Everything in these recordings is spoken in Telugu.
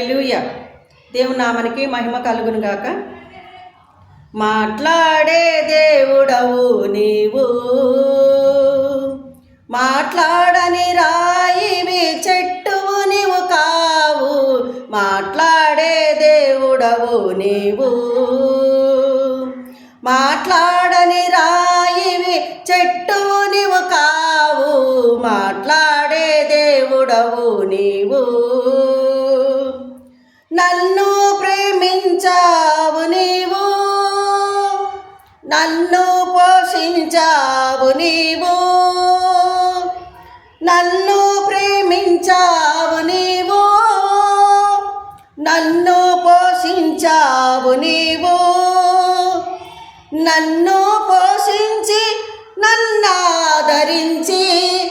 లూయ దేవునామనికి మహిమ కలుగును గాక. మాట్లాడే దేవుడవు నీవు. మాట్లాడని రాయివి చెట్టువు నీవు కావు. మాట్లాడే దేవుడవు నీవు. మాట్లాడని రాయివి చెట్టువు నీవు కావు. మాట్లాడే దేవుడవు నీవు. నన్ను ప్రేమించావు నీవు. నన్ను పోషించావు నీవు. నన్ను ప్రేమించావు నీవు. నన్ను పోషించావు నీవు. నన్ను పోషించి నన్నాదరించి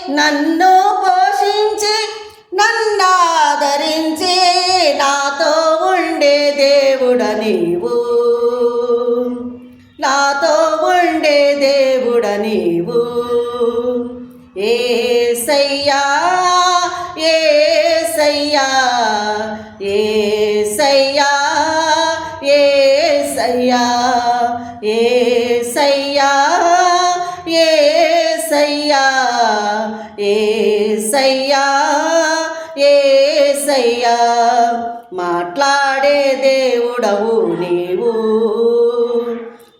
నన్ను పోషించి నన్నాదరించి నాతో దేవుడ నీవు. నాతో ఉండే దేవుడ నీవు. ఏ సయ్యా ఏ సయ్యా ఏ సయ్యా ఏ సయ్యా ఏ సయ్యా ఏ సయ్యా ఏ సయ్యా ఏ సయ్యా మాట్లాడే దేవుడవు నీవు.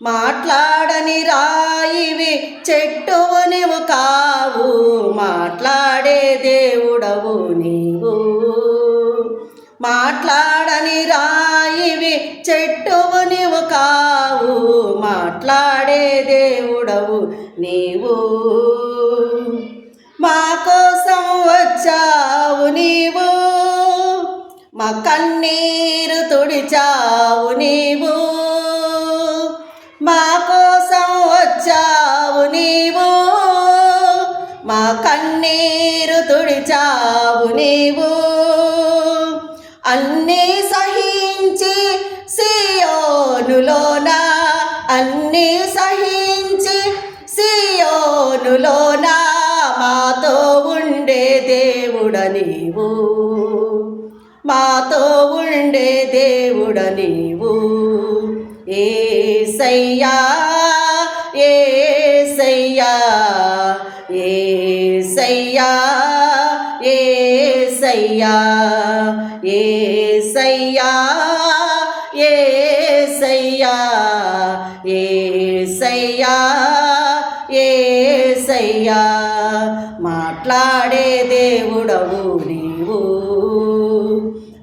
మాట్లాడని రాయివి చెట్టువు నీవు కావు. మాట్లాడే దేవుడవు నీవు. మాట్లాడని రాయివి చెట్టువు నీవు కావు. మాట్లాడే మా కన్నీరు తుడిచావు నీవు. మా కోసం వచ్చావు నీవు. మా కన్నీరు తుడిచావు నీవు. అన్నీ సహించి సియోనులోన అన్నీ సహించి సియోనులోన మాతో ఉండే దేవుడ నీవు మాతో ఉండే దేవుడ నీవు ఏసయ్యా ఏసయ్యా ఏసయ్యా ఏసయ్యా ఏసయ్యా ఏసయ్యా ఏసయ్యా ఏసయ్యా మాట్లాడే దేవుడవు నీవు.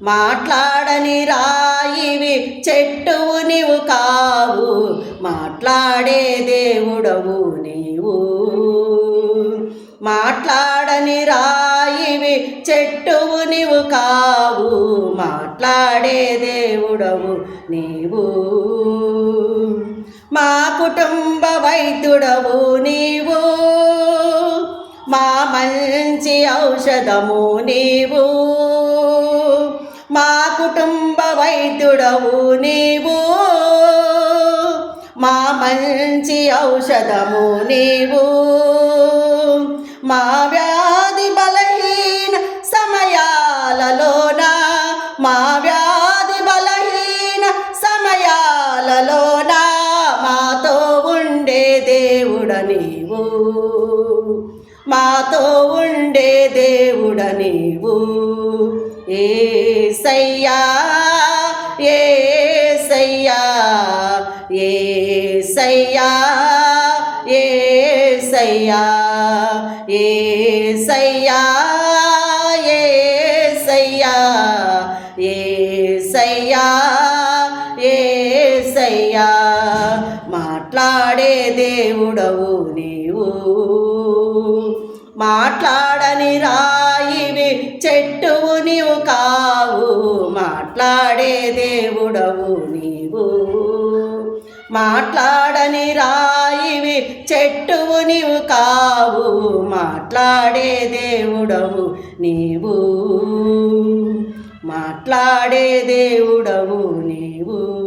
మాట్లాడని రాయివి చెట్టువు నీవు కావు. మాట్లాడే దేవుడవు నీవు. మాట్లాడని రాయివి చెట్టువు నీవు కావు. మాట్లాడే దేవుడవు నీవు. మా కుటుంబ వైద్యుడవు నీవు. మా మంచి ఔషధము నీవు. మా కుటుంబ వైద్యుడవు నీవు. మా మంచి ఔషధము నీవు. మా వ్యాధి బలహీన సమయాలలోన? మా వ్యాధి బలహీన సమయాలలోన? మాతో ఉండే దేవుడ నీవు. మాతో ఉండే దేవుడ నీవు. ఏ ఏసయ్యా ఏసయ్యా ఏసయ్యా ఏసయ్యా ఏసయ్యా ఏసయ్యా ఏసయ్యా ఏసయ్యా. మాట్లాడే దేవుడవు నీవు. మాట్లాడని రా మాట్లాడే దేవుడవు నీవు. మాట్లాడని రాయివి చెట్టువు నీవు కావు. మాట్లాడే దేవుడవు నీవు. మాట్లాడే దేవుడవు నీవు.